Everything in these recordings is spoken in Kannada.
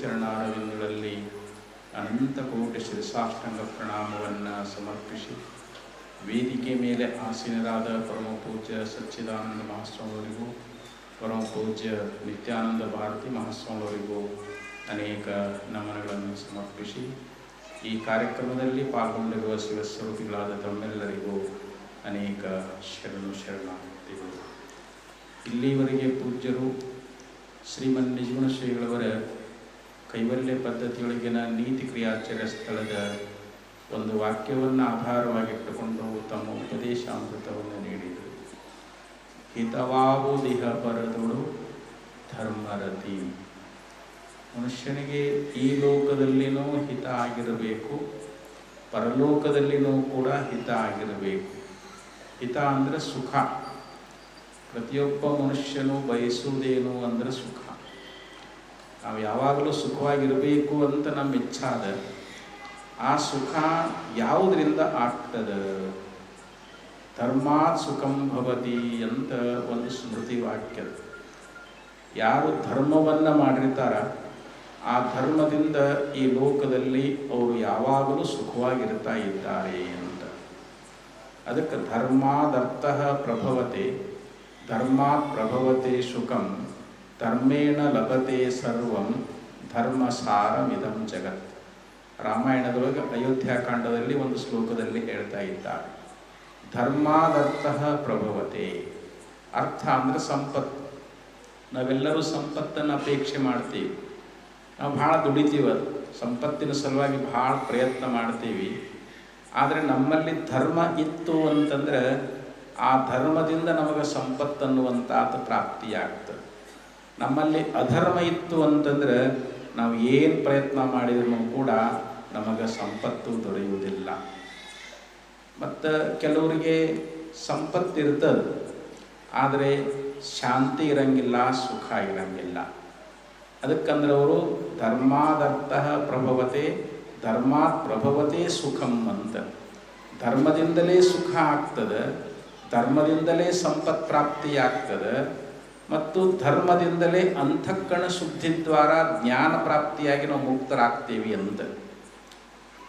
ಚರಣಾರವಿಂದಗಳಲ್ಲಿ ಅನಂತ ಕೋಟಿ ಶಿರಸಾಷ್ಟಾಂಗ ಪ್ರಣಾಮವನ್ನು ಸಮರ್ಪಿಸಿ ವೇದಿಕೆ ಮೇಲೆ ಆಸೀನರಾದ ಪರಮ ಪೂಜ್ಯ ಸಚ್ಚಿದಾನಂದ ಮಹಾಸ್ವಾಮಿಯವರಿಗೂ ಪರಮ ಪೂಜ್ಯ ನಿತ್ಯಾನಂದ ಭಾರತಿ ಮಹಾಸ್ವಾಮಿಯವರಿಗೂ ಅನೇಕ ನಮನಗಳನ್ನು ಸಮರ್ಪಿಸಿ ಈ ಕಾರ್ಯಕ್ರಮದಲ್ಲಿ ಪಾಲ್ಗೊಂಡಿರುವ ಶಿವಸ್ವರೂಪಿಗಳಾದ ತಮ್ಮೆಲ್ಲರಿಗೂ ಅನೇಕ ಶರಣು ಶರಣಾರ್ಥಿಗಳು. ಇಲ್ಲಿವರೆಗೆ ಪೂಜ್ಯರು ಶ್ರೀಮನ್ ನಿಜಗುಣ ಶ್ರೀಗಳವರ ಕೈವಲ್ಯ ಪದ್ಧತಿಯೊಳಗಿನ ನೀತಿ ಕ್ರಿಯಾಚಾರ್ಯ ಸ್ಥಳದ ಒಂದು ವಾಕ್ಯವನ್ನು ಆಧಾರವಾಗಿಟ್ಟುಕೊಂಡು ತಮ್ಮ ಉಪದೇಶಾಮೃತವನ್ನು ನೀಡಿದರು. ಹಿತವಾಗುದಿಹ ಪರದೊಳು ಧರ್ಮರತಿ. ಮನುಷ್ಯನಿಗೆ ಈ ಲೋಕದಲ್ಲಿನೂ ಹಿತ ಆಗಿರಬೇಕು, ಪರಲೋಕದಲ್ಲಿನೂ ಕೂಡ ಹಿತ ಆಗಿರಬೇಕು. ಹಿತ ಅಂದರೆ ಸುಖ. ಪ್ರತಿಯೊಬ್ಬ ಮನುಷ್ಯನು ಬಯಸುವುದೇನು ಅಂದರೆ ಸುಖ. ನಾವು ಯಾವಾಗಲೂ ಸುಖವಾಗಿರಬೇಕು ಅಂತ ನಮ್ಮ ಇಚ್ಛಾದ ಆ ಸುಖ ಯಾವುದರಿಂದ ಆಗ್ತದ? ಧರ್ಮಾತ್ ಸುಖಂ ಭವತಿ ಅಂತ ಒಂದು ಸ್ಮೃತಿ ವಾಕ್ಯ. ಯಾರು ಧರ್ಮವನ್ನು ಮಾಡಿರ್ತಾರ, ಆ ಧರ್ಮದಿಂದ ಈ ಲೋಕದಲ್ಲಿ ಅವರು ಯಾವಾಗಲೂ ಸುಖವಾಗಿರ್ತಾ ಇದ್ದಾರೆ ಅಂತ. ಅದಕ್ಕೆ ಧರ್ಮಾದರ್ಥ ಪ್ರಭವತೆ, ಧರ್ಮಾತ್ ಪ್ರಭವತೆ ಸುಖಂ. ಧರ್ಮೇಣ ಲಭತೆ ಸರ್ವಂ ಧರ್ಮಸಾರಮಿದಂ ಜಗತ್. ರಾಮಾಯಣದೊಳಗೆ ಅಯೋಧ್ಯಾಕಾಂಡದಲ್ಲಿ ಒಂದು ಶ್ಲೋಕದಲ್ಲಿ ಹೇಳ್ತಾ ಇದ್ದಾರೆ. ಧರ್ಮಾದರ್ಥ ಪ್ರಭವತೆ. ಅರ್ಥ ಅಂದರೆ ಸಂಪತ್ತು. ನಾವೆಲ್ಲರೂ ಸಂಪತ್ತನ್ನು ಅಪೇಕ್ಷೆ ಮಾಡ್ತೀವಿ. ನಾವು ಭಾಳ ದುಡಿತೀವಿ ಸಂಪತ್ತಿನ ಸಲುವಾಗಿ ಭಾಳ ಪ್ರಯತ್ನ ಮಾಡ್ತೀವಿ. ಆದರೆ ನಮ್ಮಲ್ಲಿ ಧರ್ಮ ಇತ್ತು ಅಂತಂದರೆ ಆ ಧರ್ಮದಿಂದ ನಮಗೆ ಸಂಪತ್ತು ಅನ್ನುವಂಥದ್ದು ಪ್ರಾಪ್ತಿಯಾಗ್ತದೆ. ನಮ್ಮಲ್ಲಿ ಅಧರ್ಮ ಇತ್ತು ಅಂತಂದ್ರೆ ನಾವು ಏನು ಪ್ರಯತ್ನ ಮಾಡಿದ್ರೂ ಕೂಡ ನಮಗೆ ಸಂಪತ್ತು ದೊರೆಯುವುದಿಲ್ಲ. ಮತ್ತು ಕೆಲವರಿಗೆ ಸಂಪತ್ತು ಇರ್ತದೆ, ಆದರೆ ಶಾಂತಿ ಇರಂಗಿಲ್ಲ, ಸುಖ ಇರಂಗಿಲ್ಲ. ಅದಕ್ಕಂದ್ರೆ ಅವರು ಧರ್ಮಾದರ್ಥ ಪ್ರಭವತೆ, ಧರ್ಮಾತ್ ಪ್ರಭವತೆ ಸುಖಂ ಅಂತ. ಧರ್ಮದಿಂದಲೇ ಸುಖ ಆಗ್ತದೆ, ಧರ್ಮದಿಂದಲೇ ಸಂಪತ್ ಪ್ರಾಪ್ತಿಯಾಗ್ತದೆ ಮತ್ತು ಧರ್ಮದಿಂದಲೇ ಅಂತಃಕರಣ ಶುದ್ಧಿ ದ್ವಾರ ಜ್ಞಾನ ಪ್ರಾಪ್ತಿಯಾಗಿ ನಾವು ಮುಕ್ತರಾಗ್ತೇವೆ ಅಂತ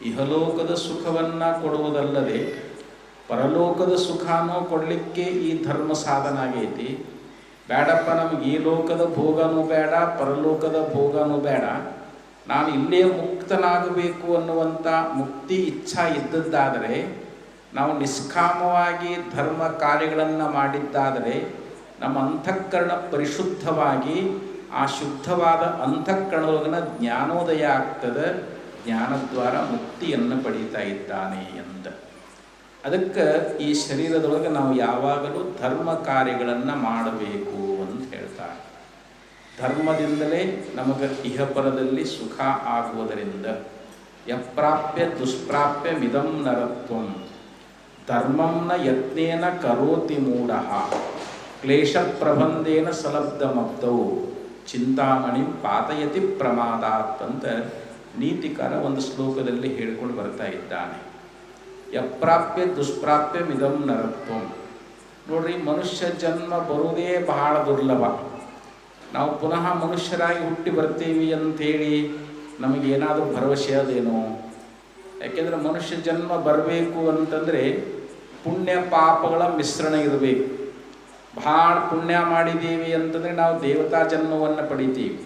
ಇಹಲೋಕದ ಸುಖವನ್ನು ಕೊಡುವುದಲ್ಲದೆ ಪರಲೋಕದ ಸುಖನೂ ಕೊಡಲಿಕ್ಕೆ ಈ ಧರ್ಮ ಸಾಧನ ಆಗೈತಿ ಬೇಡಪ್ಪ, ನಮಗೆ ಈ ಲೋಕದ ಭೋಗನೂ ಬೇಡ, ಪರಲೋಕದ ಭೋಗನೂ ಬೇಡ. ನಾನು ಇಲ್ಲೇ ಮುಕ್ತನಾಗಬೇಕು ಅನ್ನುವಂಥ ಮುಕ್ತಿ ಇಚ್ಛಾ ಇದ್ದದ್ದಾದರೆ, ನಾವು ನಿಷ್ಕಾಮವಾಗಿ ಧರ್ಮ ಕಾರ್ಯಗಳನ್ನು ಮಾಡಿದ್ದಾದರೆ ನಮ್ಮ ಅಂತಃಕರಣ ಪರಿಶುದ್ಧವಾಗಿ, ಆ ಶುದ್ಧವಾದ ಅಂತಃಕರಣದೊಳಗಿನ ಜ್ಞಾನೋದಯ ಆಗ್ತದೆ, ಜ್ಞಾನದ್ವಾರ ಮುಕ್ತಿಯನ್ನು ಪಡೀತಾ ಇದ್ದಾನೆ ಅಂತ ಅದಕ್ಕೆ ಈ ಶರೀರದೊಳಗೆ ನಾವು ಯಾವಾಗಲೂ ಧರ್ಮ ಕಾರ್ಯಗಳನ್ನು ಮಾಡಬೇಕು ಅಂತ ಹೇಳ್ತಾರೆ. ಧರ್ಮದಿಂದಲೇ ನಮಗೆ ಇಹಪರದಲ್ಲಿ ಸುಖ ಆಗುವುದರಿಂದ ಯಪ್ರಾಪ್ಯ ದುಷ್ಪ್ರಾಪ್ಯ ಮಿದಂ ನರತ್ವಂ, ಧರ್ಮಂನ ಯತ್ನೇನ ಕರೋತಿ ಮೂಢ ಕ್ಲೇಶ ಪ್ರಬಂಧೇನ ಸಲಬ್ಧಮಬ್ಧವು ಚಿಂತಾಮಣಿ ಪಾತಯತಿ ಪ್ರಮಾದಾತ್ ಅಂತ ನೀತಿಕಾರ ಒಂದು ಶ್ಲೋಕದಲ್ಲಿ ಹೇಳ್ಕೊಂಡು ಬರ್ತಾ ಇದ್ದಾನೆ. ಯಪ್ರಾಪ್ಯ ದುಷ್ಪ್ರಾಪ್ಯ ಮಿದಂ ನರತ್ವಂ. ನೋಡ್ರಿ, ಮನುಷ್ಯ ಜನ್ಮ ಬರುವುದೇ ಬಹಳ ದುರ್ಲಭ. ನಾವು ಪುನಃ ಮನುಷ್ಯರಾಗಿ ಹುಟ್ಟಿ ಬರ್ತೀವಿ ಅಂಥೇಳಿ ನಮಗೇನಾದರೂ ಭರವಸೆ ಅದೇನೋ? ಯಾಕೆಂದರೆ ಮನುಷ್ಯ ಜನ್ಮ ಬರಬೇಕು ಅಂತಂದರೆ ಪುಣ್ಯ ಪಾಪಗಳ ಮಿಶ್ರಣ ಇರಬೇಕು. ಭಾಳ ಪುಣ್ಯ ಮಾಡಿದ್ದೀವಿ ಅಂತಂದರೆ ನಾವು ದೇವತಾ ಜನ್ಮವನ್ನು ಪಡಿತೀವಿ.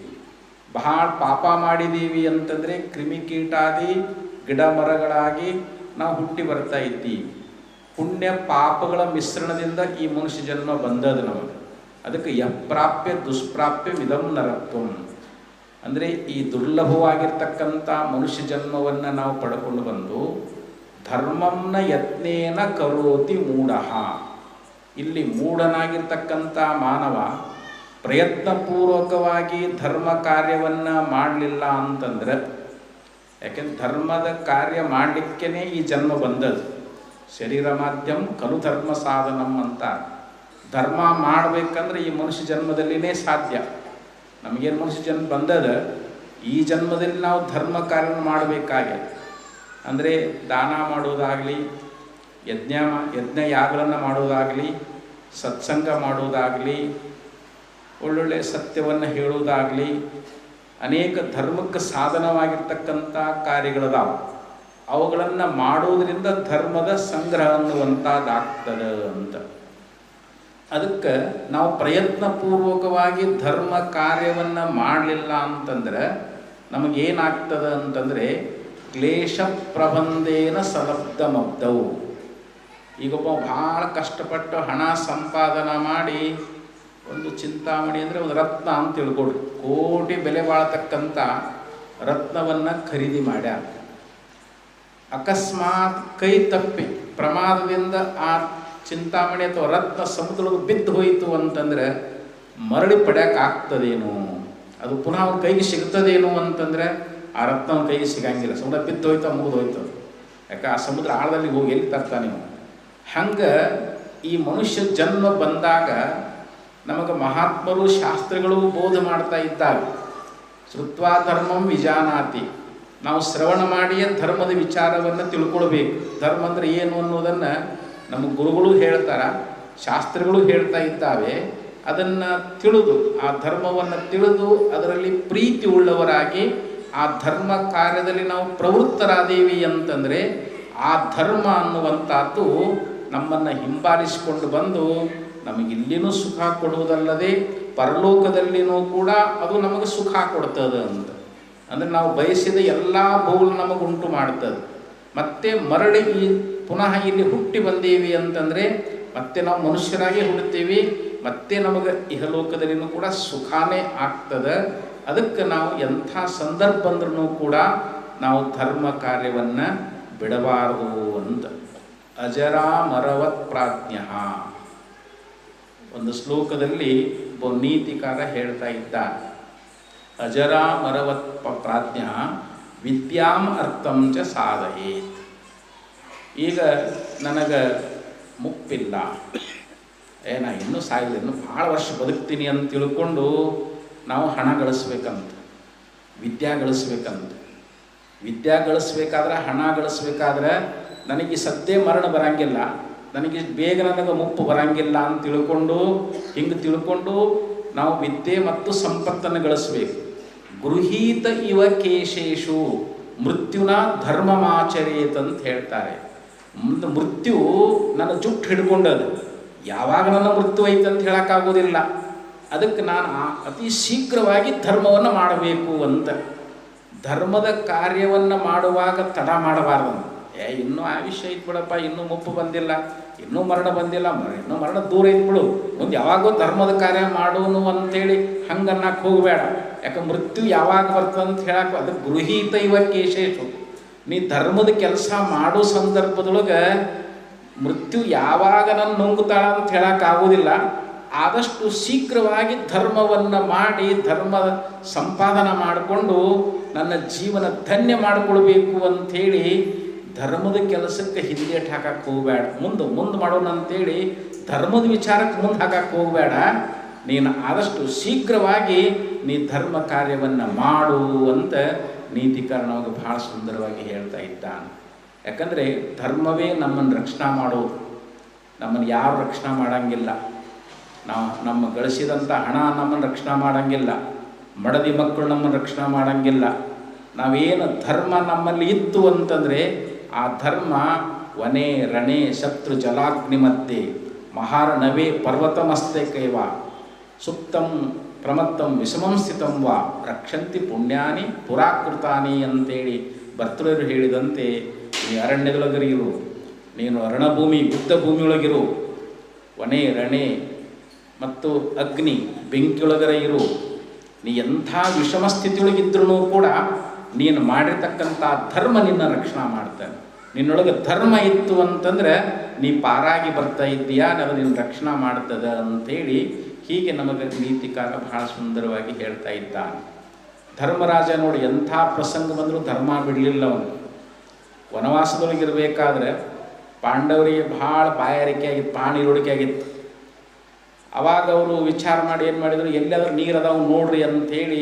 ಭಾಳ ಪಾಪ ಮಾಡಿದ್ದೀವಿ ಅಂತಂದರೆ ಕ್ರಿಮಿಕೀಟಾದಿ ಗಿಡ ಮರಗಳಾಗಿ ನಾವು ಹುಟ್ಟಿ ಬರ್ತಾ ಇದ್ದೀವಿ. ಪುಣ್ಯ ಪಾಪಗಳ ಮಿಶ್ರಣದಿಂದ ಈ ಮನುಷ್ಯ ಜನ್ಮ ಬಂದದ್ದು ನಮಗೆ. ಅದಕ್ಕೆ ಯಪ್ರಾಪ್ಯ ದುಷ್ಪ್ರಾಪ್ಯ ವಿಧಂ ನರತ್ವಂ. ಅಂದರೆ ಈ ದುರ್ಲಭವಾಗಿರ್ತಕ್ಕಂಥ ಮನುಷ್ಯ ಜನ್ಮವನ್ನು ನಾವು ಪಡ್ಕೊಂಡು ಬಂದು ಧರ್ಮಂನ ಯತ್ನೇನ ಕರೋತಿ ಮೂಢ. ಇಲ್ಲಿ ಮೂಢನಾಗಿರ್ತಕ್ಕಂಥ ಮಾನವ ಪ್ರಯತ್ನಪೂರ್ವಕವಾಗಿ ಧರ್ಮ ಕಾರ್ಯವನ್ನು ಮಾಡಲಿಲ್ಲ ಅಂತಂದ್ರೆ, ಯಾಕೆಂದ್ರೆ ಧರ್ಮದ ಕಾರ್ಯ ಮಾಡಲಿಕ್ಕೇ ಈ ಜನ್ಮ ಬಂದದ್ದು. ಶರೀರ ಮಾಧ್ಯಮ, ಕಲು ಧರ್ಮ ಸಾಧನಂ ಅಂತ. ಧರ್ಮ ಮಾಡಬೇಕಂದ್ರೆ ಈ ಮನುಷ್ಯ ಜನ್ಮದಲ್ಲಿನೇ ಸಾಧ್ಯ. ನಮಗೇನು ಮನುಷ್ಯ ಜನ್ಮ ಬಂದದ? ಈ ಜನ್ಮದಲ್ಲಿ ನಾವು ಧರ್ಮ ಕಾರ್ಯ ಮಾಡಬೇಕಾಗಿ ಅಂದರೆ ದಾನ ಮಾಡೋದಾಗಲಿ ಯಜ್ಞ ಯಜ್ಞ ಯಾಗಗಳನ್ನು ಮಾಡೋದಾಗಲಿ ಸತ್ಸಂಗ ಮಾಡೋದಾಗಲಿ ಒಳ್ಳೊಳ್ಳೆ ಸತ್ಯವನ್ನು ಹೇಳುವುದಾಗಲಿ, ಅನೇಕ ಧರ್ಮಕ್ಕೆ ಸಾಧನವಾಗಿರ್ತಕ್ಕಂಥ ಕಾರ್ಯಗಳದಾವ. ಅವುಗಳನ್ನು ಮಾಡುವುದರಿಂದ ಧರ್ಮದ ಸಂಗ್ರಹ ಅನ್ನುವಂಥದ್ದಾಗ್ತದೆ ಅಂತ. ಅದಕ್ಕೆ ನಾವು ಪ್ರಯತ್ನಪೂರ್ವಕವಾಗಿ ಧರ್ಮ ಕಾರ್ಯವನ್ನು ಮಾಡಲಿಲ್ಲ ಅಂತಂದ್ರೆ ನಮಗೇನಾಗ್ತದೆ ಅಂತಂದರೆ, ಕ್ಲೇಶ ಪ್ರಬಂಧೇನ ಸಲಬ್ಧಮಬ್ದವು ಈಗೊಬ್ಬ ಭಾಳ ಕಷ್ಟಪಟ್ಟು ಹಣ ಸಂಪಾದನ ಮಾಡಿ ಒಂದು ಚಿಂತಾಮಣಿ ಅಂದರೆ ಒಂದು ರತ್ನ ಅಂತ ತಿಳ್ಕೊಡ್ರಿ ಕೋಟಿ ಬೆಲೆ ಬಾಳತಕ್ಕಂಥ ರತ್ನವನ್ನು ಖರೀದಿ ಮಾಡ್ಯಾರ. ಅಕಸ್ಮಾತ್ ಕೈ ತಪ್ಪಿ ಪ್ರಮಾದದಿಂದ ಆ ಚಿಂತಾಮಣಿ ಅಥವಾ ರತ್ನ ಸಮುದ್ರಕ್ಕೆ ಬಿದ್ದು ಹೋಯಿತು ಅಂತಂದರೆ ಮರಳಿ ಪಡೆಯೋಕ್ಕಾಗ್ತದೇನು ಅದು ಪುನಃ ಅವ್ನ ಕೈಗೆ ಸಿಗ್ತದೇನು ಅಂತಂದರೆ ಆ ರತ್ನ ಕೈಗೆ ಸಿಗಂಗಿಲ್ಲ. ಸಮುದ್ರ ಬಿದ್ದು ಹೋಯ್ತು, ಮುಗಿದು ಹೋಯ್ತು. ಯಾಕೆ? ಆ ಸಮುದ್ರ ಆಳದಲ್ಲಿ ಹೋಗಿ ಎಲ್ಲಿ ತರ್ತಾನೆ ನೀವು ಹಂಗೆ ಈ ಮನುಷ್ಯ ಜನ್ಮ ಬಂದಾಗ ನಮಗೆ ಮಹಾತ್ಮರು ಶಾಸ್ತ್ರಗಳು ಬೋಧ ಮಾಡ್ತಾ ಇದ್ದಾವೆ. ಶ್ರುತ್ವಾ ಧರ್ಮಂ ವಿಜಾನಾತಿ. ನಾವು ಶ್ರವಣ ಮಾಡಿಯೇ ಧರ್ಮದ ವಿಚಾರವನ್ನು ತಿಳ್ಕೊಳ್ಬೇಕು. ಧರ್ಮ ಅಂದರೆ ಏನು ಅನ್ನೋದನ್ನು ನಮ್ಮ ಗುರುಗಳು ಹೇಳ್ತಾರ, ಶಾಸ್ತ್ರಗಳು ಹೇಳ್ತಾ ಇದ್ದಾವೆ. ಅದನ್ನು ತಿಳಿದು, ಆ ಧರ್ಮವನ್ನು ತಿಳಿದು ಅದರಲ್ಲಿ ಪ್ರೀತಿ ಉಳ್ಳವರಾಗಿ ಆ ಧರ್ಮ ಕಾರ್ಯದಲ್ಲಿ ನಾವು ಪ್ರವೃತ್ತರಾದೇವಿ ಅಂತಂದರೆ ಆ ಧರ್ಮ ಅನ್ನುವಂಥದ್ದು ನಮ್ಮನ್ನು ಹಿಂಬಾಲಿಸಿಕೊಂಡು ಬಂದು ನಮಗಿಲ್ಲಿನೂ ಸುಖ ಕೊಡುವುದಲ್ಲದೆ ಪರಲೋಕದಲ್ಲಿನೂ ಕೂಡ ಅದು ನಮಗೆ ಸುಖ ಕೊಡ್ತದೆ ಅಂತ. ಅಂದರೆ ನಾವು ಬಯಸಿದ ಎಲ್ಲ ಭೂಲ್ ನಮಗೆ ಉಂಟು ಮಾಡ್ತದೆ. ಮತ್ತೆ ಮರಳಿ ಪುನಃ ಇಲ್ಲಿ ಹುಟ್ಟಿ ಬಂದೀವಿ ಅಂತಂದರೆ ಮತ್ತೆ ನಾವು ಮನುಷ್ಯರಾಗಿ ಹುಡುತ್ತೀವಿ ಮತ್ತೆ ನಮಗೆ ಇಹಲೋಕದಲ್ಲಿನೂ ಕೂಡ ಸುಖಾನೇ ಆಗ್ತದೆ. ಅದಕ್ಕೆ ನಾವು ಎಂಥ ಸಂದರ್ಭ ಅಂದ್ರೂ ಕೂಡ ನಾವು ಧರ್ಮ ಕಾರ್ಯವನ್ನು ಬಿಡಬಾರದು ಅಂತ. ಅಜರಾಮರವತ್ ಪ್ರಾಜ್ಞ ಒಂದು ಶ್ಲೋಕದಲ್ಲಿ ಒಬ್ಬ ನೀತಿಕಾರ ಹೇಳ್ತಾ ಇದ್ದ. ಅಜರಾಮರವತ್ ಪ್ರಾಜ್ಞ ವಿದ್ಯಾಂ ಅರ್ಥಂ ಚ ಸಾಧಯೇತ್. ಈಗ ನನಗೆ ಮುಪ್ಪಿಲ್ಲ ಏ, ನಾ ಇನ್ನೂ ಸಾಯಿಲ್ಲ ಇನ್ನೂ ಭಾಳ ವರ್ಷ ಬದುಕ್ತೀನಿ ಅಂತ ತಿಳ್ಕೊಂಡು ನಾವು ಹಣ ಗಳಿಸ್ಬೇಕಂತ, ವಿದ್ಯಾ ಗಳಿಸ್ಬೇಕಂತ. ವಿದ್ಯಾ ಗಳಿಸ್ಬೇಕಾದ್ರೆ, ಹಣ ಗಳಿಸ್ಬೇಕಾದ್ರೆ ನನಗೆ ಸದ್ಯ ಮರಣ ಬರಂಗಿಲ್ಲ, ನನಗೆ ಬೇಗ ನನಗೆ ಮುಪ್ಪು ಬರಂಗಿಲ್ಲ ಅಂತ ತಿಳ್ಕೊಂಡು, ಹಿಂಗೆ ತಿಳ್ಕೊಂಡು ನಾವು ವಿದ್ಯೆ ಮತ್ತು ಸಂಪತ್ತನ್ನು ಗಳಿಸ್ಬೇಕು. ಗೃಹೀತ ಇವ ಕೇಶೇಶು, ಮೃತ್ಯುನ ಧರ್ಮಮಾಚರೇತ್ ಅಂತ ಹೇಳ್ತಾರೆ. ಮೃತ್ಯು ನನ್ನ ಜುಟ್ಟು ಹಿಡ್ಕೊಂಡದು. ಯಾವಾಗ ನನ್ನ ಮೃತ್ಯು ಅಂತ ಹೇಳೋಕ್ಕಾಗೋದಿಲ್ಲ. ಅದಕ್ಕೆ ನಾನು ಅತಿ ಶೀಘ್ರವಾಗಿ ಧರ್ಮವನ್ನು ಮಾಡಬೇಕು ಅಂತ. ಧರ್ಮದ ಕಾರ್ಯವನ್ನು ಮಾಡುವಾಗ ತಡ ಮಾಡಬಾರ್ದು ಏ, ಇನ್ನೂ ಆಯುಷ್ಯ ಐತ್ ಬಿಡಪ್ಪ ಇನ್ನೂ ಮುಪ್ಪು ಬಂದಿಲ್ಲ, ಇನ್ನೂ ಮರಣ ಬಂದಿಲ್ಲ, ಮರ ಇನ್ನೂ ಮರಣ ದೂರ ಐತ್ ಬಿಡು ಮುಂದೆ ಯಾವಾಗೋ ಧರ್ಮದ ಕಾರ್ಯ ಮಾಡೋನು ಅಂತೇಳಿ ಹಂಗೆ ಅನ್ನಕ್ಕೆ ಹೋಗಬೇಡ. ಯಾಕೆ ಮೃತ್ಯು ಯಾವಾಗ ಬರ್ತದೆ ಅಂತ ಹೇಳಕ್ಕೆ ಅದು ಗೃಹೀತ ಇವ ಕೇಶೇಶು ನೀ ಧರ್ಮದ ಕೆಲಸ ಮಾಡೋ ಸಂದರ್ಭದೊಳಗೆ ಮೃತ್ಯು ಯಾವಾಗ ನನ್ನ ನುಂಗುತ್ತಾಳ ಅಂತ ಹೇಳೋಕ್ಕಾಗೋದಿಲ್ಲ ಆದಷ್ಟು ಶೀಘ್ರವಾಗಿ ಧರ್ಮವನ್ನು ಮಾಡಿ, ಧರ್ಮ ಸಂಪಾದನೆ ಮಾಡಿಕೊಂಡು ನನ್ನ ಜೀವನ ಧನ್ಯ ಮಾಡಿಕೊಳ್ಬೇಕು ಅಂಥೇಳಿ ಧರ್ಮದ ಕೆಲಸಕ್ಕೆ ಹಿಂದೇಟ್ ಹಾಕಕ್ಕೆ ಹೋಗಬೇಡ. ಮುಂದೆ ಮುಂದೆ ಮಾಡೋಣ ಅಂತೇಳಿ ಧರ್ಮದ ವಿಚಾರಕ್ಕೆ ಮುಂದೆ ಹಾಕಕ್ಕೆ ಹೋಗಬೇಡ. ನೀನು ಆದಷ್ಟು ಶೀಘ್ರವಾಗಿ ನೀ ಧರ್ಮ ಕಾರ್ಯವನ್ನು ಮಾಡು ಅಂತ ನೀತಿಕರಣವಾಗಿ ಭಾಳ ಸುಂದರವಾಗಿ ಹೇಳ್ತಾ ಇದ್ದಾನೆ. ಯಾಕಂದರೆ ಧರ್ಮವೇ ನಮ್ಮನ್ನು ರಕ್ಷಣೆ ಮಾಡೋದು. ನಮ್ಮನ್ನು ಯಾರು ರಕ್ಷಣೆ ಮಾಡೋಂಗಿಲ್ಲ. ನಾವು, ನಮ್ಮ ಗಳಿಸಿದಂಥ ಹಣ ನಮ್ಮನ್ನು ರಕ್ಷಣೆ ಮಾಡೋಂಗಿಲ್ಲ. ಮಡದಿ ಮಕ್ಕಳು ನಮ್ಮನ್ನು ರಕ್ಷಣೆ ಮಾಡೋಂಗಿಲ್ಲ. ನಾವೇನು ಧರ್ಮ ನಮ್ಮಲ್ಲಿ ಇತ್ತು ಅಂತಂದರೆ ಆ ಧರ್ಮ ವನೆ ರಣೆ ಶತ್ರು ಜಲಾಗ್ನಿ ಮಧ್ಯೆ ಮಹಾರಣವೇ ಪರ್ವತಮಸ್ತೆ ಕೈವ. ಸುಪ್ತಂ ಪ್ರಮತ್ತಂ ವಿಷಮಂ ಸ್ಥಿತಂ ವಾ. ರಕ್ಷಂತಿ ಪುಣ್ಯಾನಿ ಪುರಾಕೃತಾನಿ ಅಂತೇಳಿ ಭರ್ತೃರು ಹೇಳಿದಂತೆ ನೀ ಅರಣ್ಯದೊಳಗರಿರು ನೀನು ಅರಣಭೂಮಿ ಗುಪ್ತ ಭೂಮಿಯೊಳಗಿರು ವನೆ ರಣೆ ಮತ್ತು ಅಗ್ನಿ ಬೆಂಕಿಯೊಳಗರ ಇರು ನೀ ಎಂಥ ವಿಷಮ ಸ್ಥಿತಿಯೊಳಗಿದ್ರೂ ಕೂಡ ನೀನು ಮಾಡಿರ್ತಕ್ಕಂಥ ಧರ್ಮ ನಿನ್ನ ರಕ್ಷಣೆ ಮಾಡ್ತಾನೆ. ನಿನ್ನೊಳಗೆ ಧರ್ಮ ಇತ್ತು ಅಂತಂದ್ರೆ ನೀ ಪಾರಾಗಿ ಬರ್ತಾ ಇದ್ದೀಯಾ? ನಾವು ನಿನ್ನ ರಕ್ಷಣೆ ಮಾಡ್ತದ ಅಂಥೇಳಿ ಹೀಗೆ ನಮಗೆ ನೀತಿಕಾರ ಬಹಳ ಸುಂದರವಾಗಿ ಹೇಳ್ತಾ ಇದ್ದಾನೆ. ಧರ್ಮರಾಜ ನೋಡಿ ಎಂಥ ಪ್ರಸಂಗ ಬಂದರೂ ಧರ್ಮ ಬಿಡಲಿಲ್ಲ ಅವನು. ವನವಾಸದೊಳಗಿರಬೇಕಾದ್ರೆ ಪಾಂಡವರಿಗೆ ಭಾಳ ಬಾಯಾರಿಕೆ ಆಗಿತ್ತು ಪಾಣಿರೋಡಿಕೆ ಆಗಿತ್ತು ಅವಾಗ ಅವರು ವಿಚಾರ ಮಾಡಿ ಏನು ಮಾಡಿದರು? ಎಲ್ಲಾದರೂ ನೀರು ಅದಾವ ನೋಡ್ರಿ ಅಂಥೇಳಿ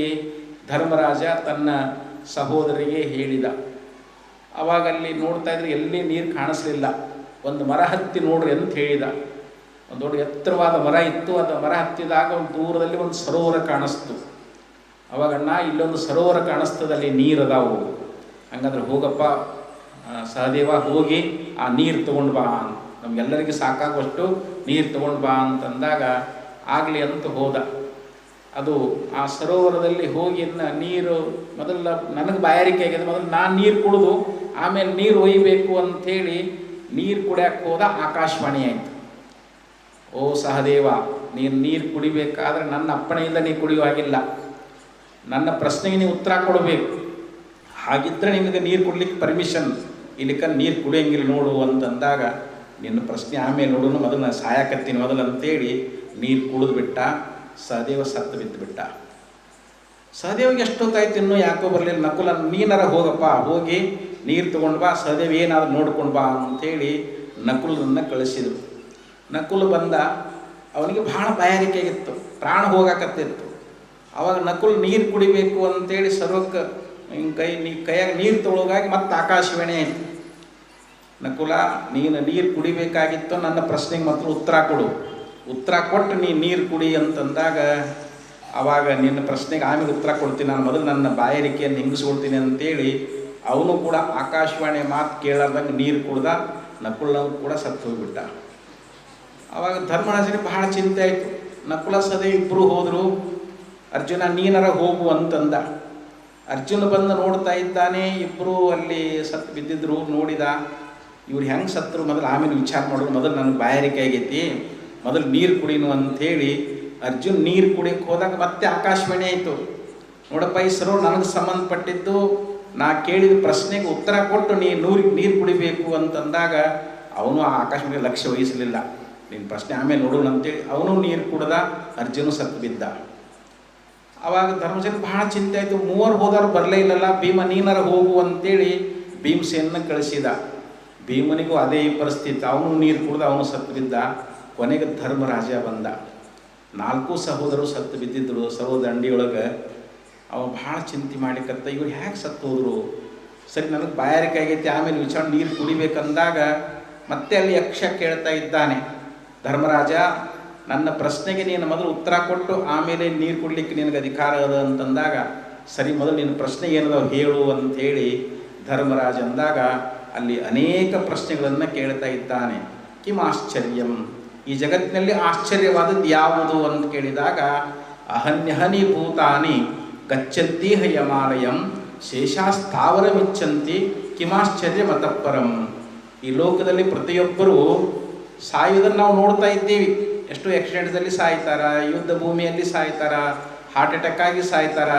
ಧರ್ಮರಾಜ ತನ್ನ ಸಹೋದರಿಗೆ ಹೇಳಿದ. ಅವಾಗ ಅಲ್ಲಿ ನೋಡ್ತಾ ಇದ್ರೆ ಎಲ್ಲಿ ನೀರು ಕಾಣಿಸ್ಲಿಲ್ಲ. ಒಂದು ಮರ ಹತ್ತಿ ನೋಡ್ರಿ ಅಂತ ಹೇಳಿದ. ಒಂದು ದೊಡ್ಡ ಎತ್ತರವಾದ ಮರ ಇತ್ತು. ಅದು ಮರ ಹತ್ತಿದಾಗ ಒಂದು ದೂರದಲ್ಲಿ ಒಂದು ಸರೋವರ ಕಾಣಿಸ್ತು. ಅವಾಗ ಅಣ್ಣ, ಇಲ್ಲೊಂದು ಸರೋವರ ಕಾಣಿಸ್ತದಲ್ಲಿ ನೀರು ಅದಾವು. ಹಂಗಂದ್ರೆ ಹೋಗಪ್ಪ ಸಹದೇವ, ಹೋಗಿ ಆ ನೀರು ತಗೊಂಡು ಬಾ ಅಂತ. ನಮ್ಗೆಲ್ಲರಿಗೂ ಸಾಕಾಗುವಷ್ಟು ನೀರು ತಗೊಂಡು ಬಾ ಅಂತಂದಾಗ ಆಗಲಿ ಅಂತ ಹೋದ. ಅದು ಆ ಸರೋವರದಲ್ಲಿ ಹೋಗಿ ನೀರು ಮೊದಲ ನನಗೆ ಬಾಯಾರಿಕೆ ಆಗಿದೆ. ಮೊದಲು ನಾನು ನೀರು ಕುಡಿದು ಆಮೇಲೆ ನೀರು ಒಯ್ಯಬೇಕು ಅಂಥೇಳಿ ನೀರು ಕುಡಿಯಕ್ಕೆ ಹೋದ ಆಕಾಶವಾಣಿ ಆಯಿತು. ಓ ಸಹದೇವ, ನೀನು ನೀರು ಕುಡಿಬೇಕಾದ್ರೆ ನನ್ನ ಅಪ್ಪಣೆಯಿಂದ ನೀ ಕುಡಿಯುವಾಗಿಲ್ಲ ನನ್ನ ಪ್ರಶ್ನೆಗೆ ನೀವು ಉತ್ತರ ಕೊಡಬೇಕು. ಹಾಗಿದ್ದರೆ ನಿಮಗೆ ನೀರು ಕುಡ್ಲಿಕ್ಕೆ ಪರ್ಮಿಷನ್ ಇಲ್ಲಿಕ ನೀರು ಕುಡಿಯಂಗಿಲ್ಲ ನೋಡು ಅಂತಂದಾಗ ನಿನ್ನ ಪ್ರಶ್ನೆ ಆಮೇಲೆ ನೋಡೋಣ ಮೊದಲು ಸಾಯಕತ್ತೀನಿ ಮೊದಲು ಅಂತೇಳಿ ನೀರು ಕುಡಿದು ಬಿಟ್ಟ. ಸಹದೇವ ಸತ್ತು ಬಿದ್ದು ಬಿಟ್ಟ. ಸಹದೇವಿಗೆ ಎಷ್ಟೊತ್ತಾಯ್ತು ಇನ್ನೂ ಯಾಕೋ ಬರಲಿಲ್ಲ. ನಕುಲ, ನೀನರ ಹೋಗಪ್ಪ. ಹೋಗಿ ನೀರು ತೊಗೊಂಡು ಬಾ, ಸಹದೇವ್ ಏನಾದರೂ ನೋಡ್ಕೊಂಡು ಬಾ ಅಂಥೇಳಿ ನಕುಲನನ್ನು ಕಳಿಸಿದರು. ನಕುಲ್ ಬಂದ, ಅವನಿಗೆ ಭಾಳ ಬಾಯಾರಿಕೆ ಆಗಿತ್ತು, ಪ್ರಾಣ ಹೋಗಾಕತ್ತಿತ್ತು. ಅವಾಗ ನಕುಲ್ ನೀರು ಕುಡಿಬೇಕು ಅಂತೇಳಿ ಸರ್ವಕ್ಕೆ ಕೈ, ನೀ ಕೈಯಾಗ ನೀರು ತೊಳಗಾಗಿ ಮತ್ತೆ ಆಕಾಶವೇಣೆ ಆಯಿತು ನಕುಲ, ನೀನು ನೀರು ಕುಡಿಬೇಕಾಗಿತ್ತು, ನನ್ನ ಪ್ರಶ್ನೆಗೆ ಮಾತ್ರ ಉತ್ತರ ಕೊಡು. ಉತ್ತರ ಕೊಟ್ಟು ನೀ ನೀರು ಕುಡಿ ಅಂತಂದಾಗ ಆವಾಗ ನಿನ್ನ ಪ್ರಶ್ನೆಗೆ ಆಮೇಲೆ ಉತ್ತರ ಕೊಡ್ತೀನಿ. ನಾನು ಮೊದಲು ನನ್ನ ಬಾಯಾರಿಕೆಯನ್ನು ಹಿಂಗಿಸ್ಕೊಳ್ತೀನಿ ಅಂತೇಳಿ ಅವನು ಕೂಡ ಆಕಾಶವಾಣಿ ಮಾತು ಕೇಳಾರ್ದಂಗೆ ನೀರು ಕುಡ್ದ ನಕುಲನೂ ಕೂಡ ಸತ್ತು ಹೋಗ್ಬಿಟ್ಟ. ಆವಾಗ ಧರ್ಮರಾಜನಿಗೆ ಬಹಳ ಚಿಂತೆ ಆಯಿತು. ನಕುಲ ಸದೇ ಇಬ್ಬರು ಹೋದರು. ಅರ್ಜುನ, ನೀನರ ಹೋಗು ಅಂತಂದ. ಅರ್ಜುನ ಬಂದು ನೋಡ್ತಾ ಇದ್ದಾನೆ. ಇಬ್ಬರು ಅಲ್ಲಿ ಸತ್ತು ಬಿದ್ದಿದ್ರು, ನೋಡಿದ. ಇವ್ರು ಹೆಂಗೆ ಸತ್ತರು ಮೊದಲು ಆಮೇಲೆ ವಿಚಾರ ಮಾಡೋದು ಮೊದಲು ನನಗೆ ಬಾಯಾರಿಕೆ ಆಗೈತಿ. ಮೊದಲು ನೀರು ಕುಡಿನು ಅಂಥೇಳಿ ಅರ್ಜುನ್ ನೀರು ಕುಡಿಯಕ್ಕೆ ಹೋದಾಗ ಮತ್ತೆ ಆಕಾಶವಾಣಿ ಆಯಿತು. ನೋಡಪ್ಪ, ಈ ಸರೋ ನನಗೆ ಸಂಬಂಧಪಟ್ಟಿದ್ದು. ನಾ ಕೇಳಿದ ಪ್ರಶ್ನೆಗೆ ಉತ್ತರ ಕೊಟ್ಟು ನೀ ನೂರಿಗೆ ನೀರು ಕುಡಿಬೇಕು ಅಂತಂದಾಗ ಅವನು ಆ ಆಕಾಶವಾಣಿ ಲಕ್ಷ್ಯ ವಹಿಸಲಿಲ್ಲ. ನಿನ್ನ ಪ್ರಶ್ನೆ ಆಮೇಲೆ ನೋಡೋಣ ಅಂತೇಳಿ ಅವನು ನೀರು ಕುಡ್ದ ಅರ್ಜುನ ಸತ್ತು ಬಿದ್ದ. ಅವಾಗ ಧರ್ಮಸೇನ ಬಹಳ ಚಿಂತೆ ಆಯಿತು. ಮೂವರು ಹೋದವ್ರು ಬರಲೇ ಇಲ್ಲಲ್ಲ, ಭೀಮ ನೀನರ ಹೋಗು ಅಂತೇಳಿ ಭೀಮಸೇನ ಕಳಿಸಿದ. ಭೀಮನಿಗೂ ಅದೇ ಪರಿಸ್ಥಿತಿ. ಅವನು ನೀರು ಕುಡ್ದ, ಅವನು ಸತ್ತು ಬಿದ್ದ. ಕೊನೆಗೆ ಧರ್ಮರಾಜ ಬಂದ. ನಾಲ್ಕು ಸಹೋದರರು ಸತ್ತು ಬಿದ್ದಿದ್ರು. ಸರ್ವ ದಂಡಿಯೊಳಗೆ ಅವ ಭಾಳ ಚಿಂತೆ ಮಾಡಿಕತ್ತ, ಇವ್ರು ಹೇಗೆ ಸತ್ತೋದ್ರು. ಸರಿ, ನನಗೆ ಬಾಯಾರಿಕೆ ಆಗೈತಿ, ಆಮೇಲೆ ವಿಚಾರ ನೀರು ಕುಡಿಬೇಕಂದಾಗ ಮತ್ತೆ ಅಲ್ಲಿ ಯಕ್ಷ ಕೇಳ್ತಾ ಇದ್ದಾನೆ, ಧರ್ಮರಾಜ, ನನ್ನ ಪ್ರಶ್ನೆಗೆ ನೀನು ಮೊದಲು ಉತ್ತರ ಕೊಟ್ಟು, ಆಮೇಲೆ ನೀರು ಕುಡ್ಲಿಕ್ಕೆ ನಿನಗೆ ಅಧಿಕಾರ ಅದ ಅಂತಂದಾಗ, ಸರಿ, ಮೊದಲು ನಿನ್ನ ಪ್ರಶ್ನೆ ಏನದ ಹೇಳು ಅಂಥೇಳಿ ಧರ್ಮರಾಜ ಅಂದಾಗ, ಅಲ್ಲಿ ಅನೇಕ ಪ್ರಶ್ನೆಗಳನ್ನು ಕೇಳ್ತಾ ಇದ್ದಾನೆ. ಕಿಮ್ ಆಶ್ಚರ್ಯಂ? ಈ ಜಗತ್ತಿನಲ್ಲಿ ಆಶ್ಚರ್ಯವಾದದ್ದು ಯಾವುದು? ಅಂತ ಕೇಳಿದಾಗ, ಅಹನ್ಯಹನಿ ಭೂತಾನಿ ಗಚ್ಚಂತಿ ಹಯಮಾಲಯಂ ಶೇಷಾಸ್ಥಾವರವಿಚ್ಚಂತಿ ಕಿಮಾಶ್ಚರ್ಯ ಮತಪರಂ ಈ ಲೋಕದಲ್ಲಿ ಪ್ರತಿಯೊಬ್ಬರೂ ಸಾಯುವುದನ್ನು ನಾವು ನೋಡ್ತಾ ಇದ್ದೀವಿ. ಎಷ್ಟು ಆಕ್ಸಿಡೆಂಟ್ಸಲ್ಲಿ ಸಾಯ್ತಾರ, ಯುದ್ಧ ಭೂಮಿಯಲ್ಲಿ ಸಾಯ್ತಾರ ಹಾರ್ಟ್ ಅಟ್ಯಾಕ್ ಆಗಿ ಸಾಯ್ತಾರ.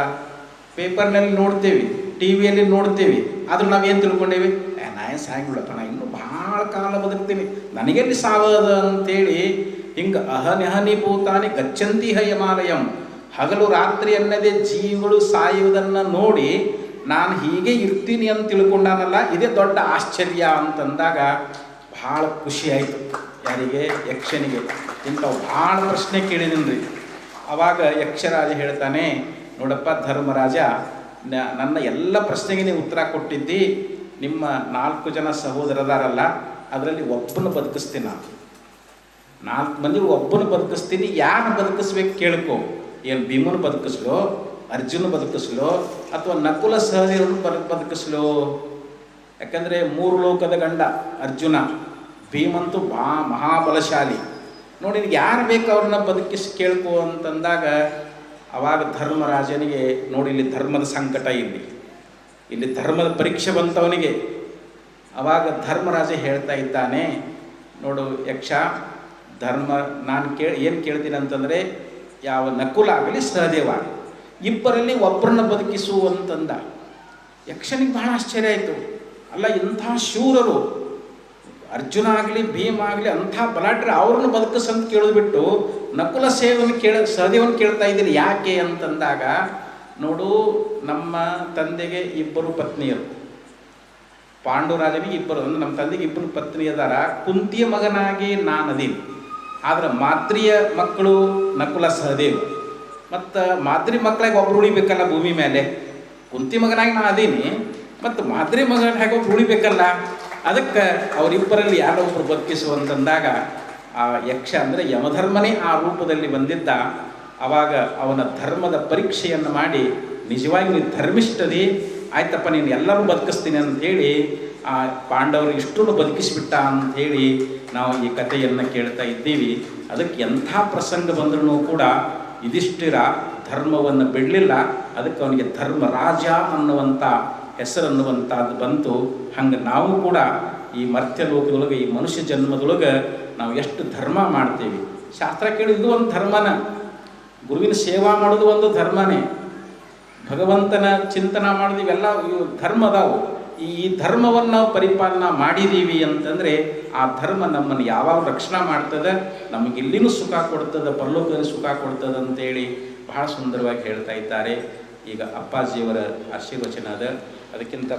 ಪೇಪರ್ನಲ್ಲಿ ನೋಡ್ತೇವೆ ಟಿ ವಿಯಲ್ಲಿ ನೋಡ್ತೇವೆ. ಆದರೂ ನಾವೇನು ತಿಳ್ಕೊಂಡೇವಿ? ಏನು ಸಾಯಂಗಿಲ್ಲಪ್ಪ ನಾ ಇನ್ನೂ ಭಾಳ ಕಾಲ ಬದುಕ್ತೀನಿ. ನನಗೆಲ್ಲಿ ಸಾವದ ಅಂತೇಳಿ ಹಿಂಗೆ ಅಹನಿಹನಿ ಭೂತಾನಿ ಗಚ್ಚಂತಿ ಹಯಮಾಲಯಂ. ಹಗಲು ರಾತ್ರಿ ಅನ್ನದೇ ಜೀವಗಳು ಸಾಯುವುದನ್ನು ನೋಡಿ ನಾನು ಹೀಗೆ ಇರ್ತೀನಿ ಅಂತ ತಿಳ್ಕೊಂಡಾನಲ್ಲ, ಇದೇ ದೊಡ್ಡ ಆಶ್ಚರ್ಯ ಅಂತಂದಾಗ ಭಾಳ ಖುಷಿ ಆಯಿತು. ಯಾರಿಗೆ? ಯಕ್ಷನಿಗೆ. ಇಂಥವು ಭಾಳ ಪ್ರಶ್ನೆ ಕೇಳಿದೀನಿ ಅವಾಗ ಯಕ್ಷರಾಜ ಹೇಳ್ತಾನೆ, ನೋಡಪ್ಪ ಧರ್ಮರಾಜ ನನ್ನ ಎಲ್ಲ ಪ್ರಶ್ನೆಗೆ ನೀವು ಉತ್ತರ ಕೊಟ್ಟಿದ್ದಿ, ನಿಮ್ಮ ನಾಲ್ಕು ಜನ ಸಹೋದರದಾರಲ್ಲ, ಅದರಲ್ಲಿ ಒಬ್ಬನ ಬದುಕಿಸ್ತೀನಿ ನಾನು. ನಾಲ್ಕು ಮಂದಿ ಒಬ್ಬನ ಬದುಕಿಸ್ತೀನಿ ಯಾರು ಬದುಕಿಸ್ಬೇಕು ಕೇಳ್ಕೊ. ಏನು ಭೀಮನ ಬದುಕಿಸ್ಲೋ ಅರ್ಜುನ ಬದುಕಿಸ್ಲೋ, ಅಥವಾ ನಕುಲ ಸಹದೇವನು ಬದು, ಬದುಕಿಸ್ಲೋ? ಯಾಕಂದರೆ ಮೂರು ಲೋಕದ ಗಂಡ, ಅರ್ಜುನ, ಭೀಮಂತೂ ಬಾ ಮಹಾಬಲಶಾಲಿ. ನೋಡಿ ಯಾರು ಬೇಕು ಅವ್ರನ್ನ ಬದುಕಿಸಿ ಕೇಳ್ಕೊ ಅಂತಂದಾಗ, ಅವಾಗ ಧರ್ಮರಾಜನಿಗೆ, ನೋಡಿ, ಇಲ್ಲಿ ಧರ್ಮದ ಸಂಕಟ ಇಲ್ಲಿ. ಇಲ್ಲಿ ಧರ್ಮದ ಪರೀಕ್ಷೆ ಬಂತವನಿಗೆ. ಅವಾಗ ಧರ್ಮರಾಜ ಹೇಳ್ತಾ ಇದ್ದಾನೆ, ನೋಡು ಯಕ್ಷ, ಧರ್ಮ, ನಾನು ಕೇಳಿ, ಏನು ಕೇಳ್ತೀನಿ ಅಂತಂದರೆ ಯಾವ ನಕುಲ ಆಗಲಿ ಸಹದೇವ ಇಬ್ಬರಲ್ಲಿ ಒಬ್ಬರನ್ನ ಬದುಕಿಸು ಅಂತಂದ. ಯಕ್ಷನಿಗೆ ಬಹಳ ಆಶ್ಚರ್ಯ ಆಯಿತು. ಅಲ್ಲ, ಇಂಥ ಶೂರರು, ಅರ್ಜುನ ಆಗಲಿ, ಭೀಮ ಆಗಲಿ, ಅಂಥ ಬಲಾಟ್ರೆ ಅವ್ರನ್ನ ಬದುಕಿಸಂತ ಕೇಳಿದ್ಬಿಟ್ಟು ನಕುಲ ಸೇವನ ಕೇಳ ಸಹದೇವನ ಕೇಳ್ತಾ ಇದ್ದೀನಿ. ಯಾಕೆ ಅಂತಂದಾಗ, ನೋಡು, ನಮ್ಮ ತಂದೆಗೆ ಇಬ್ಬರು ಪತ್ನಿಯರು. ಪಾಂಡುರಾಜನಿಗೆ ಇಬ್ಬರು, ಅಂದ್ರೆ ನಮ್ಮ ತಂದೆಗೆ ಇಬ್ಬರು ಪತ್ನಿ ಅದಾರ. ಕುಂತಿಯ ಮಗನಾಗಿ ನಾನು ಅದೀನಿ ಆದ್ರೆ ಮಾತ್ರಿಯ ಮಕ್ಕಳು ನಕುಲ ಸಹದೇವ ಮತ್ತು ಮಾದ್ರಿ ಮಕ್ಕಳಿಗೆ ಒಬ್ರು ಉಳಿಬೇಕಲ್ಲ ಭೂಮಿ ಮೇಲೆ ಕುಂತಿ ಮಗನಾಗಿ ನಾ ಅದೀನಿ, ಮತ್ತು ಮಾದ್ರಿ ಮಗನ ಹೇಗೆ ಒಬ್ರು ಉಳಿಬೇಕಲ್ಲ? ಅದಕ್ಕೆ ಅವರಿಬ್ಬರಲ್ಲಿ ಯಾರೋ ಒಬ್ರು ಬದುಕಿಸುವಂತಂದಾಗ ಆ ಯಕ್ಷ ಅಂದರೆ ಯಮಧರ್ಮನೇ ಆ ರೂಪದಲ್ಲಿ ಬಂದಿದ್ದ. ಆವಾಗ ಅವನ ಧರ್ಮದ ಪರೀಕ್ಷೆಯನ್ನು ಮಾಡಿ, ನಿಜವಾಗಿ ನೀನು ಧರ್ಮಿಷ್ಠದಿ, ಆಯ್ತಪ್ಪ ನೀನು ಎಲ್ಲರೂ ಬದುಕಿಸ್ತೀನಿ ಹೇಳಿ, ಆ ಪಾಂಡವರು ಇಷ್ಟನ್ನು ಬದುಕಿಸಿಬಿಟ್ಟ ಅಂಥೇಳಿ ನಾವು ಈ ಕಥೆಯನ್ನು ಕೇಳ್ತಾ ಇದ್ದೀವಿ. ಅದಕ್ಕೆ ಎಂಥ ಪ್ರಸಂಗ ಬಂದ್ರೂ ಕೂಡ ಇದಿಷ್ಟಿರ ಧರ್ಮವನ್ನು ಬಿಡಲಿಲ್ಲ. ಅದಕ್ಕೆ ಅವನಿಗೆ ಧರ್ಮರಾಜ ಅನ್ನುವಂಥ ಹೆಸರನ್ನುವಂಥದ್ದು ಬಂತು. ಹಂಗೆ ನಾವು ಕೂಡ ಈ ಮರ್ತ್ಯ ಲೋಕದೊಳಗೆ, ಈ ಮನುಷ್ಯ ಜನ್ಮದೊಳಗೆ ನಾವು ಎಷ್ಟು ಧರ್ಮ ಮಾಡ್ತೀವಿ. ಶಾಸ್ತ್ರ ಕೇಳಿ ಇದು ಒಂದು ಧರ್ಮನ. ಗುರುವಿನ ಸೇವಾ ಮಾಡೋದು ಒಂದು ಧರ್ಮನೇ. ಭಗವಂತನ ಚಿಂತನ ಮಾಡೋದು ಇವೆಲ್ಲ ಧರ್ಮದವು. ಈ ಧರ್ಮವನ್ನು ನಾವು ಪರಿಪಾಲನಾ ಮಾಡಿದ್ದೀವಿ ಅಂತಂದರೆ ಆ ಧರ್ಮ ನಮ್ಮನ್ನು ಯಾವಾಗ ರಕ್ಷಣೆ ಮಾಡ್ತದೆ, ನಮಗೆ ಇಲ್ಲಿನೂ ಸುಖ ಕೊಡ್ತದೆ, ಪರಲೋಕದಲ್ಲಿ ಸುಖ ಕೊಡ್ತದೆ ಅಂತೇಳಿ ಬಹಳ ಸುಂದರವಾಗಿ ಹೇಳ್ತಾ ಇದ್ದಾರೆ. ಈಗ ಅಪ್ಪಾಜಿಯವರ ಆಶೀರ್ವಚನ ಅದ. ಅದಕ್ಕಿಂತ